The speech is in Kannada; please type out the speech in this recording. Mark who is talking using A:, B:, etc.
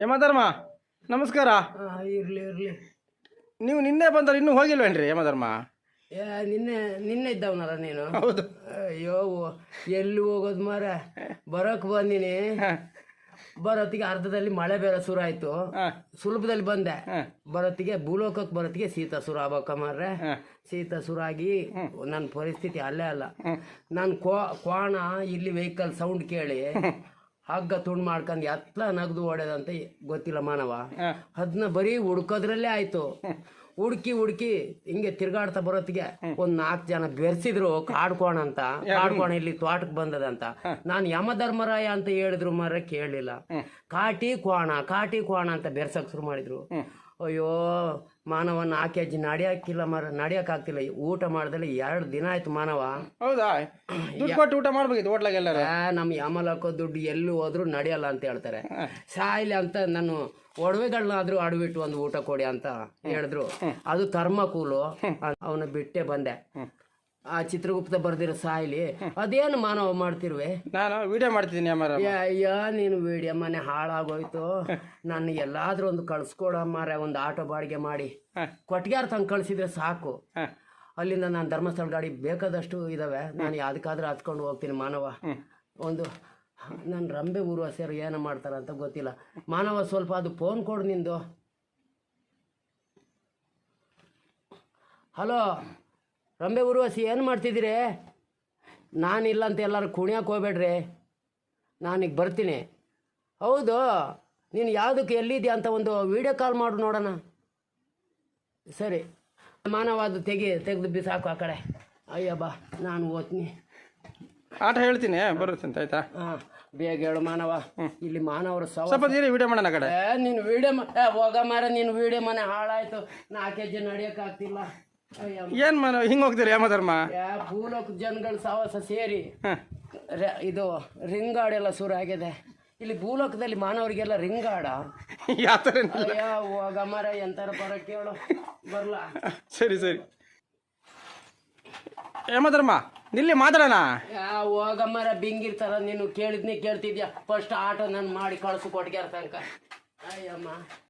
A: ಯಮಧರ್ಮ ನಮಸ್ಕಾರ.
B: ಇರ್ಲಿ ಇರ್ಲಿ.
A: ನೀವು ನಿನ್ನೆ ಬಂದ್ರೆ ಇನ್ನೂ ಹೋಗಿಲ್ವೇನ್ರಿ ಯಮಧರ್ಮ
B: ಏ ನಿನ್ನೆ ನಿನ್ನೆ ಇದ್ದವನಲ್ಲ ನೀನು?
A: ಹೌದು.
B: ಅಯ್ಯೋ ಎಲ್ಲಿ ಹೋಗೋದು ಮಾರ ಬರೋಕ್ ಬಂದಿನಿ. ಬರೋತ್ತಿಗೆ ಅರ್ಧದಲ್ಲಿ ಮಳೆ ಬೇರೆ ಶುರು ಆಯ್ತು.
A: ಹಾಂ.
B: ಸುಲಭದಲ್ಲಿ ಬಂದೆ. ಬರೋತ್ತಿಗೆ ಭೂಲೋಕಕ್ಕೆ ಬರೋತ್ತಿಗೆ ಶೀತ ಶುರು ಆಗ್ಬೇಕ ಮಾರ್ರೆ. ಶೀತ ಶುರು ಆಗಿ ನನ್ನ ಪರಿಸ್ಥಿತಿ ಅಲ್ಲೇ ಅಲ್ಲ. ನಾನು ಕ್ವಾ ಕ್ವಾಣ ಇಲ್ಲಿ ವೆಹಿಕಲ್ ಸೌಂಡ್ ಕೇಳಿ. ಹಗ್ಗ ತುಂಡು ಮಾಡ್ಕೊಂಡು ಎತ್ಲ ನಗದು ಹೊಡೆದಂತ ಗೊತ್ತಿಲ್ಲ ಮಾನವ. ಅದನ್ನ ಬರೀ ಹುಡ್ಕೋದ್ರಲ್ಲೇ ಆಯ್ತು. ಹುಡುಕಿ ಹುಡುಕಿ ಹಿಂಗೆ ತಿರ್ಗಾಡ್ತಾ ಬರೋತ್ಗೆ ಒಂದ್ ನಾಲ್ಕು ಜನ ಬೆರ್ಸಿದ್ರು ಕಾಡ್ಕೋಣ ಅಂತ. ಕಾಡ್ಕೋಣ ಇಲ್ಲಿ ತೋಟಕ್ ಬಂದದಂತ ನಾನು ಯಮಧರ್ಮರಾಯ ಅಂತ ಹೇಳಿದ್ರು ಮರ ಕೇಳಲಿಲ್ಲ ಕಾಟಿ ಕೋಣ ಕಾಟಿ ಕೋಣ ಅಂತ ಬೆರ್ಸಕ್ ಶುರು ಮಾಡಿದ್ರು. ಅಯ್ಯೋ ಮಾನವನ ನಾಲ್ಕು ಕೆ ಜಿ ನಡಿಯಾಕಿಲ್ಲ ಮರ ನಡಿಯಕ್ ಆಗ್ತಿಲ್ಲ ಊಟ ಮಾಡ್ದಲ್ಲಿ ಎರಡು ದಿನ ಆಯ್ತು ಮಾನವ.
A: ಹೌದಾ? ದುಡ್ಡು ಕೊಟ್ಟು ಊಟ ಮಾಡ್ಬೇಕಿತ್ತು
B: ಹೋಟ್ಲಾಗೆಲ್ಲ ನಮ್ಮ ಯಮಲಕ್ಕೋ ದುಡ್ಡು ಎಲ್ಲೂ ಹೋದ್ರು ನಡೆಯಲ್ಲ ಅಂತ ಹೇಳ್ತಾರೆ. ಸಾಯಿಲೆ ಅಂತ ನಾನು ಒಡವೆಗಳನ್ನಾದ್ರೂ ಅಡವಿಟ್ಟು ಒಂದು ಊಟ ಕೊಡಿ ಅಂತ ಹೇಳಿದ್ರು. ಅದು ಥರ್ಮಕೂಲು ಅವನ ಬಿಟ್ಟೆ ಬಂದೆ. ಆ ಚಿತ್ರಗುಪ್ತ ಬರ್ದಿರೋ ಸಾಯಿಲಿ ಅದೇನು ಮಾನವ ಮಾಡ್ತಿರುವೆ?
A: ನಾನು ವಿಡಿಯೋ ಮಾಡ್ತಿದ್ದೀನಿ
B: ಅಯ್ಯ ನೀನು ವಿಡಿಯೋ ಮನೆ ಹಾಳಾಗೋಯ್ತು. ನಾನು ಎಲ್ಲಾದ್ರೂ ಒಂದು ಕಳ್ಸ್ಕೊಡ ಮಾರ ಒಂದು ಆಟೋ ಬಾಡಿಗೆ ಮಾಡಿ. ಕೊಟ್ಟಿಗೆಯಾರ ತಂಗ ಕಳ್ಸಿದ್ರೆ ಸಾಕು. ಅಲ್ಲಿಂದ ನಾನು ಧರ್ಮಸ್ಥಳ ಗಾಡಿ ಬೇಕಾದಷ್ಟು ಇದಾವೆ. ನಾನು ಯಾವ್ದಕ್ಕಾದ್ರೂ ಹತ್ಕೊಂಡು ಹೋಗ್ತೀನಿ ಮಾನವ. ಒಂದು ನನ್ನ ರಂಬೆ ಊರು ಸೇರು ಏನು ಮಾಡ್ತಾರ ಅಂತ ಗೊತ್ತಿಲ್ಲ. ಮಾನವ ಸ್ವಲ್ಪ ಅದು ಫೋನ್ ಕೊಡು ನಿಂದು. ಹಲೋ. ರಂಬೆ ಊರ್ವಾಸಿ ಏನು ಮಾಡ್ತಿದ್ದೀರಿ? ನಾನಿಲ್ಲ ಅಂತ ಎಲ್ಲರೂ ಕುಣಿಯಕ್ಕೆ ಹೋಗ್ಬೇಡ್ರಿ. ನಾನೀಗ ಬರ್ತೀನಿ. ಹೌದು ನೀನು ಯಾವುದಕ್ಕೆ ಎಲ್ಲಿದ್ಯಾ ಅಂತ ಒಂದು ವಿಡಿಯೋ ಕಾಲ್ ಮಾಡು ನೋಡೋಣ. ಸರಿ. ಮಾನವಾದ ಅದು ತೆಗಿ ತೆಗೆದು ಬಿಸಾಕು ಆ ಕಡೆ. ಅಯ್ಯ ಬಾ ನಾನು ಓದ್ತೀನಿ.
A: ಆಟ ಹೇಳ್ತೀನಿ ಬರುತ್ತೆ ಅಂತ ಆಯ್ತಾ?
B: ಹಾಂ ಬೇಗ ಹೇಳು ಮಾನವ. ಇಲ್ಲಿ ಮಾನವರು ಸವ
A: ಸ್ವಲ್ಪ ನೀರಿ ವಿಡಿಯೋ ಮಾಡೋಣ ಕಡೆ.
B: ನೀನು ವಿಡಿಯೋ ಹೋಗ ಮಾರ ನೀನು ವಿಡಿಯೋ ಮನೆ ಹಾಳಾಯಿತು. ನಾಲ್ಕು ಹೆಜ್ಜೆ ನಡೆಯೋಕ್ಕಾಗ್ತಿಲ್ಲ ಅಯ್ಯ
A: ಏನು ಮನ ಹಿಂಗ್ ಹೋಗ್ತೀರಿ ಯಮಧರ್ಮ
B: ಭೂಲೋಕ ಜನಗಳ ಸಾವಸ ಸೇರಿ
A: ಇದು
B: ರೆ- ಇದು ರಿಂಗಾಡೆಲ್ಲ ಶುರು ಆಗಿದೆ. ಇಲ್ಲಿ ಭೂಲೋಕದಲ್ಲಿ ಮಾನವರಿಗೆಲ್ಲ ರಿಂಗಾಡ.
A: ಯಾವ ಥರ
B: ಅಯ್ಯ ಹೋಗ ಮರ ಎಂತಾರ ಬರ ಕೇಳು. ಬರ್ಲಾ.
A: ಸರಿ ಸರಿ. ಯಮಧರ್ಮ ನಿಲ್ಲಿ ಮಾತಾಡೋಣ.
B: ಯಾ ಹೋಗಮ್ಮರ ಬಿಂಗಿರ್ತಾರ ನೀನು ಕೇಳಿದ್ನಿ ಕೇಳ್ತಿದ್ಯಾ? ಫಸ್ಟ್ ಆಟೋ ನಾನು ಮಾಡಿ ಕಳ್ಸು ಕೊಟ್ಗ್ಯಾರ ತನಕ. ಅಯ್ಯಮ್ಮ.